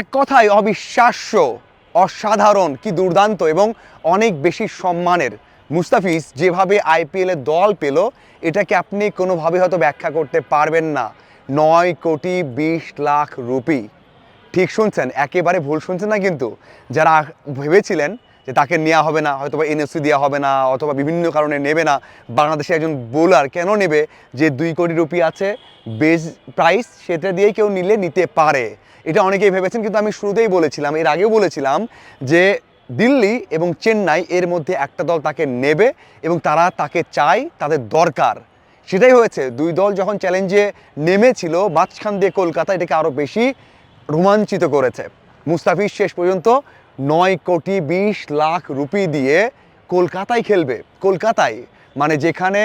এক কথায় অবিশ্বাস্য, অসাধারণ কি দুর্দান্ত এবং অনেক বেশি সম্মানের। মুস্তাফিজ যেভাবে আইপিএলে দল পেল, এটাকে আপনি কোনোভাবে হয়তো ব্যাখ্যা করতে পারবেন না। নয় কোটি বিশ লাখ রুপি। ঠিক শুনছেন? একেবারে ভুল শুনছেন না কিন্তু? যারা ভেবেছিলেন যে তাকে নেওয়া হবে না, হয়তো বা এনএসসি দেওয়া হবে না, অথবা বিভিন্ন কারণে নেবে না, বাংলাদেশে একজন বোলার কেন নেবে? যে দুই কোটি রুপি আছে, বেজ প্রাইস সেটা দিয়েই কেউ নিলে নিতে পারে। এটা অনেকেই ভেবেছেন, কিন্তু আমি শুরুতেই বলেছিলাম, এর আগেও বলেছিলাম যে দিল্লি এবং চেন্নাই এর মধ্যে একটা দল তাকে নেবে এবং তারা তাকে চায়, তাদের দরকার। সেটাই হয়েছে। দুই দল যখন চ্যালেঞ্জে নেমেছিল, মাঝখান দিয়ে কলকাতা এটাকে আরও বেশি রোমাঞ্চিত করেছে। মুস্তাফিজ শেষ পর্যন্ত নয় কোটি বিশ লাখ রুপি দিয়ে কলকাতায় খেলবে। কলকাতায় মানে যেখানে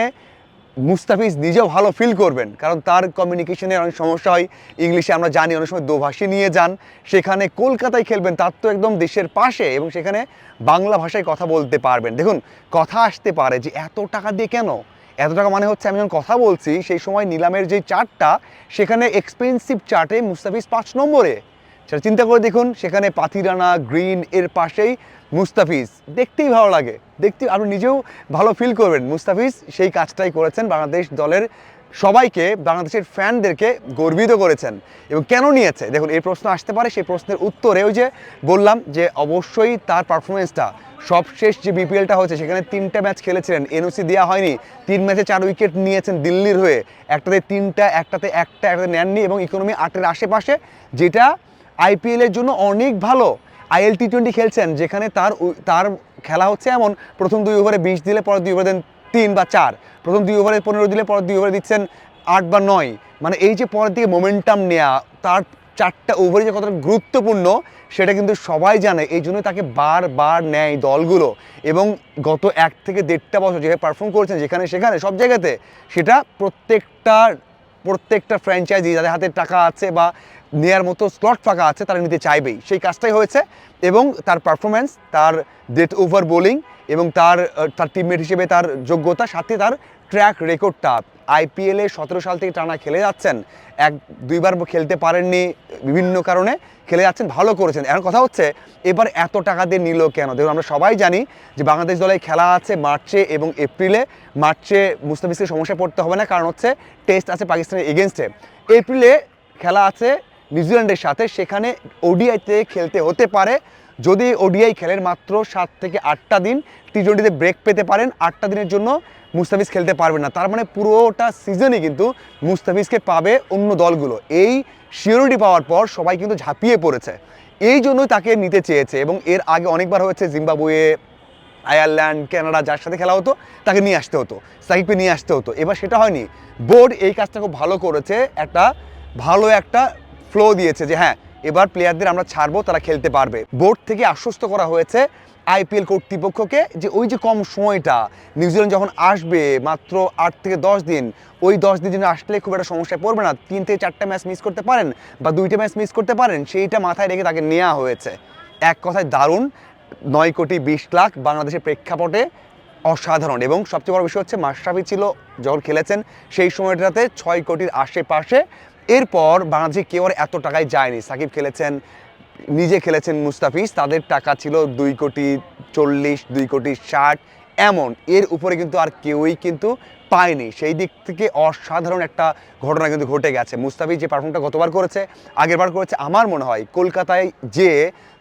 মুস্তাফিজ নিজেও ভালো ফিল করবেন, কারণ তার কমিউনিকেশনের অনেক সমস্যা হয়। ইংলিশে আমরা জানি, অনেক সময় দোভাষী নিয়ে যান। সেখানে কলকাতায় খেলবেন, তার তো একদম দেশের পাশে, এবং সেখানে বাংলা ভাষায় কথা বলতে পারবেন। দেখুন, কথা আসতে পারে যে এত টাকা দিয়ে কেন? এত টাকা মানে হচ্ছে আমি যখন কথা বলছি, সেই সময় নিলামের যে চার্টটা সেখানে এক্সপেন্সিভ চার্টে মুস্তাফিজ পাঁচ নম্বরে। সেটা চিন্তা করে দেখুন, সেখানে পাথিরানা গ্রিন, এর পাশেই মুস্তাফিজ। দেখতেই ভালো লাগে। দেখতে আপনি নিজেও ভালো ফিল করবেন। মুস্তাফিজ সেই কাজটাই করেছেন বাংলাদেশ দলের সবাইকে, বাংলাদেশের ফ্যানদেরকে গর্বিত করেছেন। এবং কেন নিয়েছে? দেখুন, এই প্রশ্ন আসতে পারে, সেই প্রশ্নের উত্তরে ওই যে বললাম যে অবশ্যই তার পারফরমেন্সটা সবশেষ যে বিপিএলটা হয়েছে, সেখানে তিনটা ম্যাচ খেলেছিলেন। এনওসি দেওয়া হয়নি। তিন ম্যাচে চার উইকেট নিয়েছেন দিল্লির হয়ে। একটাতে তিনটা, একটাতে একটা, একটাতে নেননি এবং ইকোনমি আটের আশেপাশে যেটা আইপিএলের জন্য অনেক ভালো আইএল টি টোয়েন্টি খেলছেন, যেখানে তার তার খেলা হচ্ছে এমন, প্রথম দুই ওভারে বিশ দিলে পরের দুই ওভারে দেন তিন বা চার, প্রথম দুই ওভারে পনেরো দিলে পরের দুই ওভারে দিচ্ছেন আট বা নয়। মানে এই যে পরের দিকে মোমেন্টাম নেওয়া তার চারটা ওভারে যে কতটা গুরুত্বপূর্ণ, সেটা কিন্তু সবাই জানে, এই জন্য তাকে বারবার নেয় দলগুলো। এবং গত এক থেকে দেড়টা বছর যেভাবে পারফর্ম করেছেন, যেখানে সেখানে, সব জায়গাতে, সেটা প্রত্যেকটা প্রত্যেকটা ফ্র্যাঞ্চাইজি যাদের হাতে টাকা আছে বা নেয়ার মতো স্লট ফাঁকা আছে, তারা নিতে চাইবেই। সেই কাজটাই হয়েছে এবং তার পারফরমেন্স তার ডেথ ওভার বোলিং এবং তার তার টিমমেট হিসেবে তার যোগ্যতা, সাথে তার ট্র্যাক রেকর্ডটা আইপিএলে সতেরো সাল থেকে টানা খেলে যাচ্ছেন। এক, দুইবার খেলতে পারেননি, বিভিন্ন কারণে খেলে যাচ্ছেন, ভালো করেছেন। এখন কথা হচ্ছে, এবার এত টাকা দিয়ে নিল কেন? দেখুন, আমরা সবাই জানি যে বাংলাদেশ দলে খেলা আছে মার্চে এবং এপ্রিলে। মার্চে মুস্তাফিজকে সমস্যায় পড়তে হবে না, কারণ হচ্ছে টেস্ট আছে পাকিস্তানের এগেনস্টে এপ্রিলে খেলা আছে নিউজিল্যান্ডের সাথে, সেখানে ওডিআইতে খেলতে হতে পারে। যদি ওডিআই খেলেন মাত্র সাত থেকে আটটা দিন টি টোয়েন্টিতে ব্রেক পেতে পারেন, আটটা দিনের জন্য মুস্তাফিজ খেলতে পারবেন না। তার মানে পুরোটা সিজনে কিন্তু মুস্তাফিজকে পাবে অন্য দলগুলো। এই শিওরিটি পাওয়ার পর সবাই কিন্তু ঝাঁপিয়ে পড়েছে। এই জন্যই তাকে নিতে চেয়েছে এবং এর আগে অনেকবার হয়েছে, জিম্বাবুয়ে, আয়ারল্যান্ড, কানাডা, যার সাথে খেলা হতো, তাকে নিয়ে আসতে হতো, সাকিবকে নিয়ে আসতে হতো। এবার সেটা হয়নি। বোর্ড এই কাজটা খুব ভালো করেছে, একটা ভালো একটা ফ্লো দিয়েছে যে হ্যাঁ এবার প্লেয়ারদের আমরা ছাড়বো, তারা খেলতে পারবে। বোর্ড থেকে আশ্বস্ত করা হয়েছে আইপিএল কর্তৃপক্ষকে যে ওই যে কম সময়টা নিউজিল্যান্ড যখন আসবে মাত্র আট থেকে দশ দিন, ওই দশ দিন জন্য আসলে খুব একটা সমস্যায় পড়বে না। তিন থেকে চারটা ম্যাচ মিস করতে পারেন বা দুইটা ম্যাচ মিস করতে পারেন, সেইটা মাথায় রেখে তাকে নেওয়া হয়েছে। এক কথায় দারুণ, নয় কোটি বিশ লাখ বাংলাদেশের প্রেক্ষাপটে অসাধারণ। এবং সবচেয়ে বড় বিষয় হচ্ছে, মাশরাফি ছিল, যখন খেলেছেন, সেই সময়টাতে ছয় কোটির আশেপাশে এরপর বাংলাদেশে কেউ আর এত টাকায় যায়নি। সাকিব খেলেছেন, নিজে খেলেছেন মুস্তাফিজ, তাদের টাকা ছিল দুই কোটি চল্লিশ, দুই কোটি ষাট, এমন। এর উপরে কিন্তু আর কেউই কিন্তু পায়নি। সেই দিক থেকে অসাধারণ একটা ঘটনা কিন্তু ঘটে গেছে। মুস্তাফিজ যে পারফর্মটা গতবার করেছে, আগেরবার করেছে, আমার মনে হয় কলকাতায় যে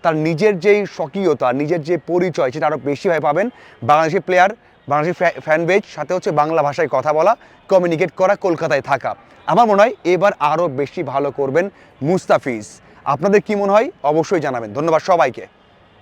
তার নিজের যেই স্বকীয়তা, নিজের যে পরিচয়, সেটা আরও বেশিভাবে পাবেন Bangladeshi player Bangladeshi fan base সাথে হচ্ছে বাংলা ভাষায় কথা বলা কমিউনিকেট করা, কলকাতায় থাকা। আমার মনে হয় এবার আরও বেশি ভালো করবেন মুস্তাফিজ। আপনাদের কি মনে হয়? অবশ্যই জানাবেন। ধন্যবাদ সবাইকে।